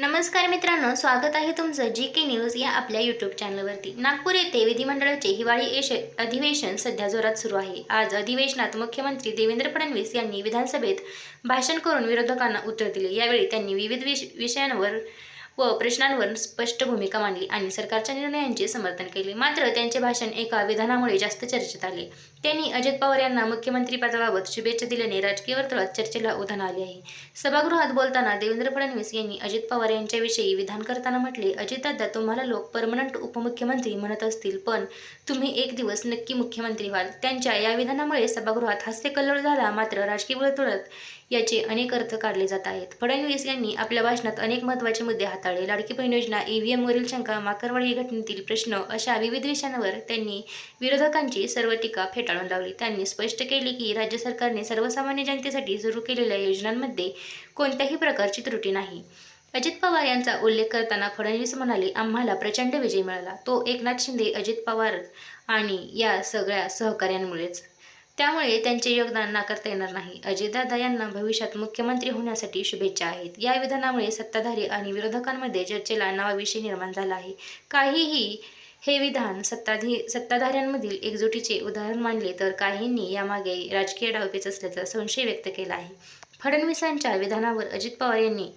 नमस्कार मित्रांनो स्वागत आहे तुमचं जी के न्यूज या आपल्या यूट्यूब चॅनलवरती नागपूर येथे विधिमंडळाचे हिवाळी एश अधिवेशन सध्या जोरात सुरू आहे. आज अधिवेशनात मुख्यमंत्री देवेंद्र फडणवीस यांनी विधानसभेत भाषण करून विरोधकांना उत्तर दिले. यावेळी त्यांनी विविध विष विषयांवर व प्रश्नांवर स्पष्ट भूमिका मांडली आणि सरकारच्या निर्णयांचे समर्थन केले. मात्र त्यांचे भाषण एका विधानामुळे जास्त चर्चेत आले. त्यांनी अजित पवार यांना मुख्यमंत्रीपदाबाबत शुभेच्छा दिल्याने राजकीय वर्तुळात चर्चेला उधाण आले आहे. सभागृहात बोलताना देवेंद्र फडणवीस यांनी अजित पवार यांच्याविषयी विधान करताना म्हटले अजितदादा तुम्हाला लोक परमनंट उपमुख्यमंत्री म्हणत असतील पण तुम्ही एक दिवस नक्की मुख्यमंत्री व्हाल. त्यांच्या या विधानामुळे सभागृहात हास्यकल्लोळ झाला मात्र राजकीय वर्तुळात याचे अनेक अर्थ काढले जात आहेत. फडणवीस यांनी आपल्या भाषणात अनेक महत्त्वाचे मुद्दे हात हाताळले लाडकी बहीण योजना ईव्हीएमवरील शंका माकरवाडी घटनेतील प्रश्न अशा विविध विषयांवर त्यांनी विरोधकांची सर्व टीका फेटाळून लावली. त्यांनी स्पष्ट केले की राज्य सरकारने सर्वसामान्य जनतेसाठी सुरू केलेल्या योजनांमध्ये कोणत्याही प्रकारची त्रुटी नाही. अजित पवार यांचा उल्लेख करताना फडणवीस म्हणाले आम्हाला प्रचंड विजय मिळाला. तो एकनाथ शिंदे अजित पवार आणि या सगळ्या सहकार्यांमुळेच त्यामुळे त्यांचे योगदान नाकारता येणार नाही. अजितदादा यांना भविष्यात मुख्यमंत्री होण्यासाठी शुभेच्छा आहेत. या विधानामुळे सत्ताधारी आणि विरोधकांमध्ये चर्चेला नवा विषय निर्माण झाला आहे. काहीही हे विधान सत्ताधी सत्ताधाऱ्यांमधील एकजुटीचे उदाहरण मानले तर काहींनी यामागे राजकीय डावपेच असल्याचा संशय व्यक्त केला आहे. फडणवीसांच्या विधानावर अजित पवार यांनी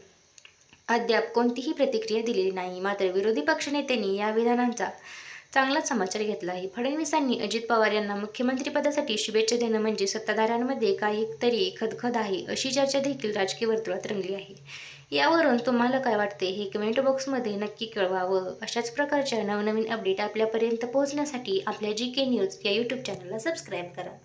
अद्याप कोणतीही प्रतिक्रिया दिलेली नाही. मात्र विरोधी पक्षनेत्यांनी या विधानांचा चांगलाच समाचार घेतला आहे. फडणवीसांनी अजित पवार यांना मुख्यमंत्रीपदासाठी शुभेच्छा देणं म्हणजे सत्ताधाऱ्यांमध्ये काहीतरी खदखद आहे अशी चर्चा देखील राजकीय वर्तुळात रंगली आहे. यावरून तुम्हाला काय वाटते? हे कमेंट बॉक्समध्ये नक्की कळवावं. अशाच प्रकारच्या नवनवीन अपडेट आपल्यापर्यंत पोहोचण्यासाठी आपल्या जी के न्यूज या यूट्यूब चॅनलला सबस्क्राईब करा.